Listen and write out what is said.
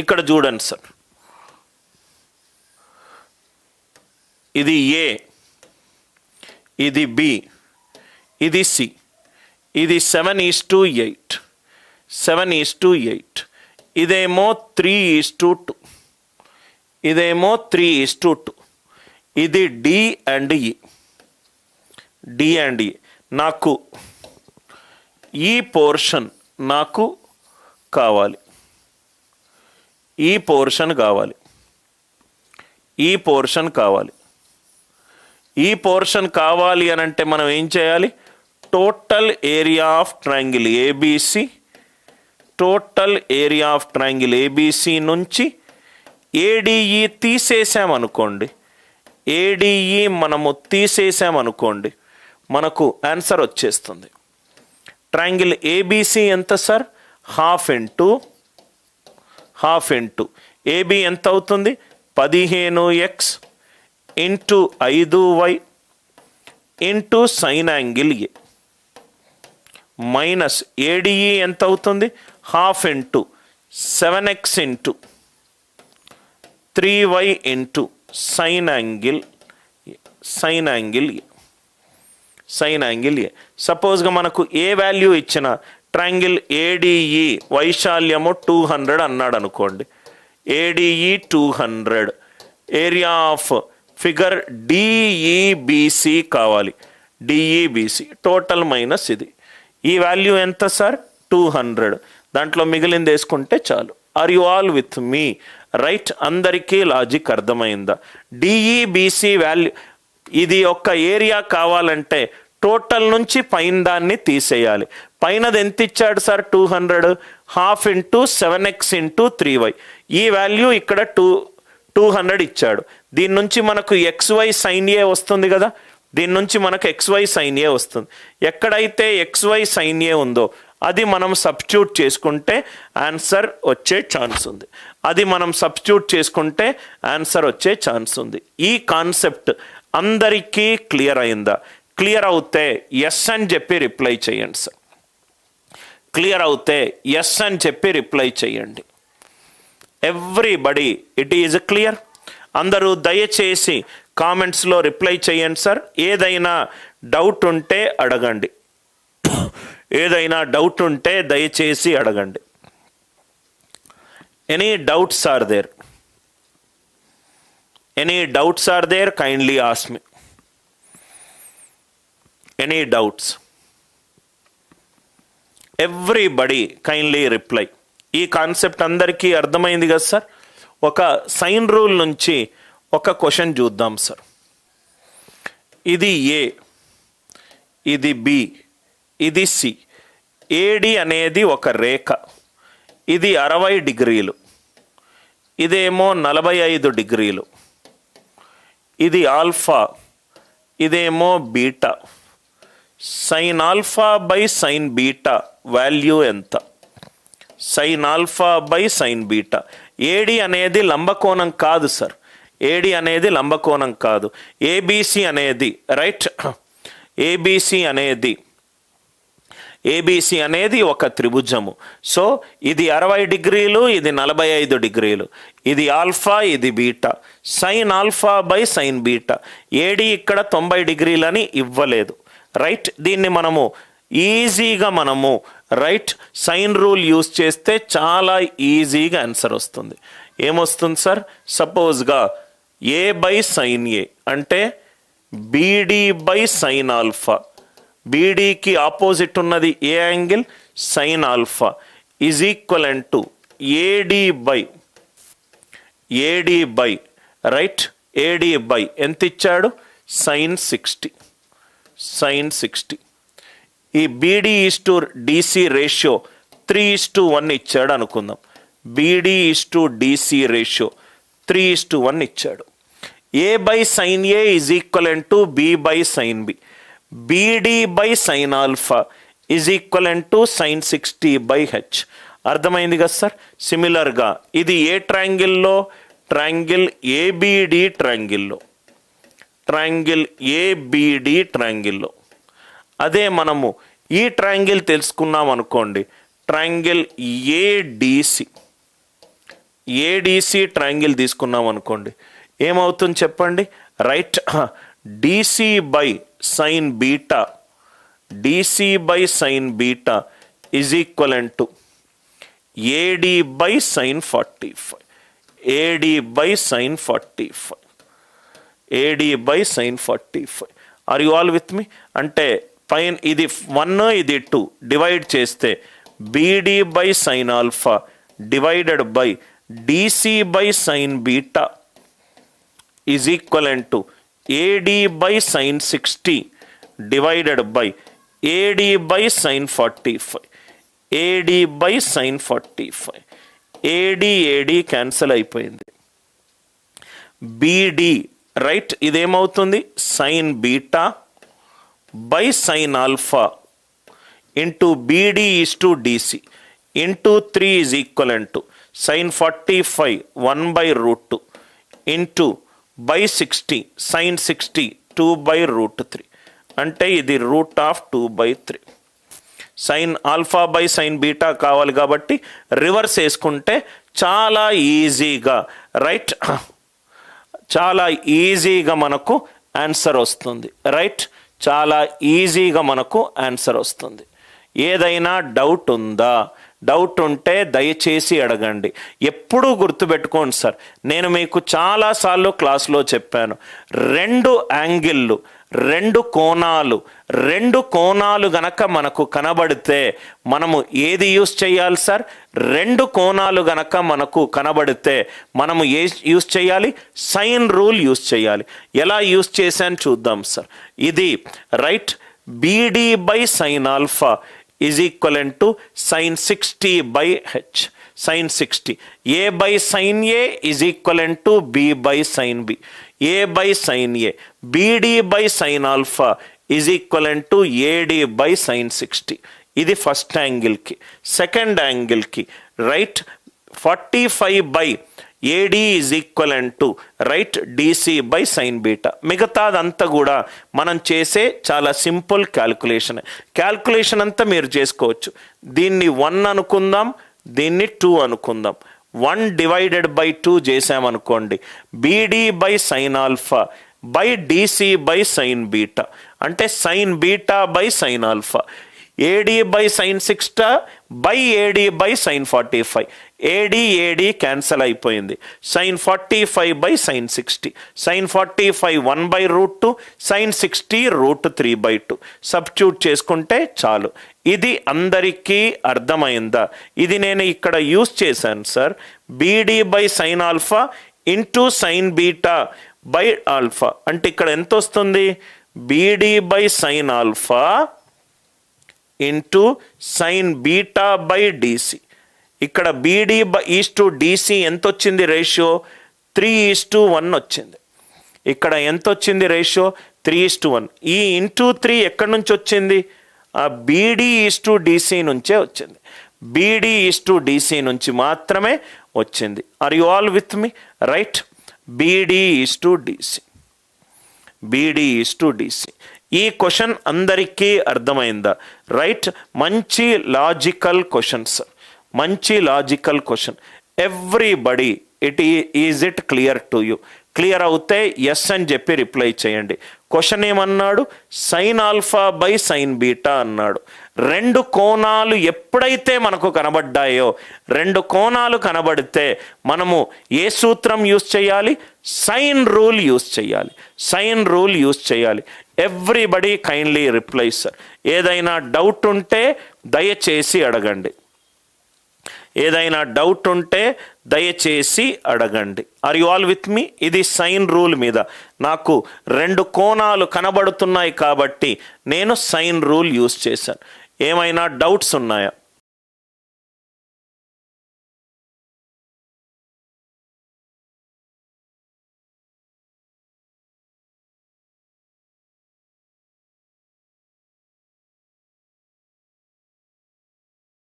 ఇక్కడ చూడండి సార్. ఇది ఏ? ఇది బి. ఇది సి. ఇది seven is to eight. Seven is to eight. ఇదేమో త్రీ ఈస్ టు టూ. ఇదేమో త్రీ ఈస్ టు టూ. ఇది D and E. D and E. నాకు ఈ పోర్షన్ నాకు కావాలి. ఈ పోర్షన్ కావాలి. ఈ పోర్షన్ కావాలి. ఈ పోర్షన్ కావాలి అని అంటే మనం ఏం చేయాలి? Total area of triangle ABC total area of triangle ABC నుంచి ఏడిఈ తీసేసామనుకోండి ఏడిఈ మనము తీసేసామనుకోండి మనకు ఆన్సర్ వచ్చేస్తుంది. ట్రయాంగిల్ ఏబిసి ఎంత sir half into half into AB ఎంత అవుతుంది పదిహేను ఎక్స్ ఇంటూ ఐదు y into sine angle A. Minus ADE ఎంత అవుతుంది half into seven x into three y into sine angle sine angle A. Sine angle A. సపోజ్గా మనకు ఏ value ఇచ్చిన triangle ADE వైశాల్యము two hundred అన్నాడు అనుకోండి. ADE two hundred. Area of figure DEBC కావాలి. DEBC total minus ఇది. ఈ value ఎంత sir? Two hundred. దాంట్లో మిగిలింది వేసుకుంటే చాలు. Are you all with me? Right అందరికీ లాజిక్ అర్థమైందా? డిఈబిసి వాల్యూ ఇది ఒక్క ఏరియా కావాలంటే టోటల్ నుంచి పైన దాన్ని తీసేయాలి. పైనది ఎంత ఇచ్చాడు sir? Two hundred. Half into seven x into three y. ఈ వాల్యూ ఇక్కడ టూ టూ హండ్రెడ్ ఇచ్చాడు. దీని నుంచి మనకు ఎక్స్ వై సైన్ ఏ వస్తుంది కదా? దీని నుంచి మనకు ఎక్స్ వై సైన్ ఏ వస్తుంది. ఎక్కడైతే ఎక్స్ వై సైన్ ఏ ఉందో అది మనం సబ్స్టిట్యూట్ చేసుకుంటే ఆన్సర్ వచ్చే ఛాన్స్ ఉంది. అది మనం సబ్స్టిట్యూట్ చేసుకుంటే ఆన్సర్ వచ్చే ఛాన్స్ ఉంది. ఈ కాన్సెప్ట్ అందరికీ క్లియర్ అయిందా? క్లియర్ అవుతే ఎస్ అని చెప్పి రిప్లై చేయండి సార్ క్లియర్ అవుతే ఎస్ అని చెప్పి రిప్లై చేయండి. ఎవ్రీబడి ఇట్ ఈజ్ క్లియర్ అందరూ దయచేసి కామెంట్స్లో రిప్లై చేయండి సార్ ఏదైనా డౌట్ ఉంటే అడగండి. ఏదైనా డౌట్ ఉంటే దయచేసి అడగండి. Any doubts are there any doubts are there kindly ask me any doubts everybody kindly reply ఈ కాన్సెప్ట్ అందరికీ అర్థమైంది కదా సార్? ఒక సైన్ రూల్ నుంచి ఒక క్వశ్చన్ చూద్దాం సార్. ఇది ఏ ఇది బి ఇది సి ఏడి అనేది ఒక రేఖ. ఇది అరవై డిగ్రీలు. ఇదేమో నలభై ఐదు డిగ్రీలు. ఇది ఆల్ఫా. ఇదేమో beta. Sine alpha by sine beta value ఎంత? Sine alpha by sine beta AD అనేది లంబకోణం కాదు సార్ ఏడి అనేది లంబకోణం కాదు. ఏబీసీ అనేది రైట్ ఏబీసీ అనేది ఏబీసీ అనేది ఒక త్రిభుజము. సో ఇది అరవై డిగ్రీలు ఇది నలభై ఐదు డిగ్రీలు. ఇది ఆల్ఫా ఇది beta. Sine alpha by sine beta AD ఇక్కడ తొంభై డిగ్రీలని ఇవ్వలేదు. రైట్ దీన్ని మనము ఈజీగా మనము రైట్ సైన్ రూల్ యూస్ చేస్తే చాలా ఈజీగా ఆన్సర్ వస్తుంది. ఏమొస్తుంది సార్? సపోజ్గా ఏ బై సైన్ ఏ అంటే బీడీ బై సైన్ ఆల్ఫా. బీడీకి ఆపోజిట్ ఉన్నది ఏ angle? Sine alpha. Is equal to AD by. AD by. Right? AD by. ఎంత ఇచ్చాడు సైన్ సిక్స్టీ. Sine sixty. ఈ BD is to DC ratio three is to one ఇచ్చాడు అనుకుందాం. BD is to DC ratio three is to one ఇచ్చాడు. A by sine A is equal to B by sine B. BD by sine alpha is equal to sine sixty by H. అర్థమైంది కదా sir? సిమిలర్గా ఇది ఏ ట్రాంగిల్లో? Triangle ABD ట్రాంగిల్లో. Triangle ABD ట్రయాంగిల్లో. అదే మనము ఈ ట్రయాంగిల్ తెలుసుకున్నాం అనుకోండి. ట్రయాంగిల్ ఏడిసి ఏడిసి ట్రయాంగిల్ తీసుకున్నాం అనుకోండి. ఏమవుతుంది చెప్పండి? Right DC by sine beta DC by sine beta is equivalent to AD by sine forty five AD by sine forty five AD by sine forty five are you all with me అంటే పైన ఇది one ఇది two divide చేస్తే BD by sine alpha divided by DC by sine beta is equivalent to AD by sine sixty divided by AD by sine forty five AD by sine forty five AD AD cancel అయిపోయింది. BD right ఇదేమవుతుంది? Sine beta by sine alpha into BD is to DC. Into three is equal to. Sine forty five one by root two into by sixty sine sixty two by root three. అంటే ఇది root of two by three. Sine alpha by sine beta కావాలి కాబట్టి reverse వేసుకుంటే చాలా ఈజీగా. Right? చాలా ఈజీగా మనకు ఆన్సర్ వస్తుంది రైట్ చాలా ఈజీగా మనకు ఆన్సర్ వస్తుంది. ఏదైనా డౌట్ ఉందా? డౌట్ ఉంటే దయచేసి అడగండి. ఎప్పుడూ గుర్తుపెట్టుకోండి సార్ నేను మీకు చాలాసార్లు క్లాస్లో చెప్పాను రెండు యాంగిళ్ళు రెండు కోణాలు. రెండు కోణాలు గనక మనకు కనబడితే మనము ఏది యూస్ చేయాలి సార్? రెండు కోణాలు గనక మనకు కనబడితే మనము ఏ యూస్ చేయాలి? సైన్ రూల్ యూస్ చేయాలి. ఎలా యూస్ చేశాను చూద్దాం సార్. ఇది right BD by sine alpha is equal to sine sixty by H sine sixty A by sine A is equal to B by sine B A by sine A BD by sine alpha is equivalent to AD by sine sixty ఇది first యాంగిల్కి second యాంగిల్కి right forty five by AD is equivalent to right DC by sine beta మిగతాదంతా కూడా మనం చేసే చాలా simple calculation calculation అంతా మీరు చేసుకోవచ్చు. దీన్ని వన్ అనుకుందాం దీన్ని టూ అనుకుందాం. వన్ డివైడెడ్ బై టూ చేసామనుకోండి. BD by sine alpha by DC by sine beta. అంటే sine beta by sine alpha. AD by sine sixty by AD by sine forty five. AD AD cancel అయిపోయింది. Sine forty five by sine sixty. Sine forty five one by root two sine sixty root three by two. Substitute చేసుకుంటే చాలు. ఇది అందరికీ అర్థమైందా? ఇది నేను ఇక్కడ use చేశాను sir. BD by sine alpha into sine beta. By alpha. అంటే ఇక్కడ ఎంత వస్తుంది BD by sine alpha into sine beta by DC. ఇక్కడ BD by is to DC ఎంత వచ్చింది ratio? Three is to one వచ్చింది. ఇక్కడ ఎంత వచ్చింది ratio? Three is to one. ఈ ఇంటూ త్రీ ఎక్కడి నుంచి వచ్చింది? ఆ బీడీ ఈస్ టు డీసీ నుంచే వచ్చింది. బీడీ ఈస్ టు డీసీ నుంచి మాత్రమే వచ్చింది. Are you all with me right BD is to DC BD is to DC ఈ క్వశ్చన్ అందరికీ అర్థమైందా? రైట్ మంచి లాజికల్ క్వశ్చన్స్. మంచి logical question. Everybody it is it clear to you? Clear అవుతే yes అని చెప్పి రిప్లై చేయండి. క్వశ్చన్ ఏమన్నాడు? Sine alpha by sine beta అన్నాడు. రెండు కోణాలు ఎప్పుడైతే మనకు కనబడ్డాయో రెండు కోణాలు కనబడితే మనము ఏ సూత్రం యూస్ చేయాలి? సైన్ రూల్ యూస్ చేయాలి. సైన్ రూల్ యూస్ చేయాలి. ఎవ్రీబడి కైండ్లీ రిప్లై సార్ ఏదైనా డౌట్ ఉంటే దయచేసి అడగండి. ఏదైనా డౌట్ ఉంటే దయచేసి అడగండి. Are you all with me ఇది సైన్ రూల్ మీద. నాకు రెండు కోణాలు కనబడుతున్నాయి కాబట్టి నేను సైన్ రూల్ యూస్ చేశాను. ఏమైనా డౌట్స్ ఉన్నాయా?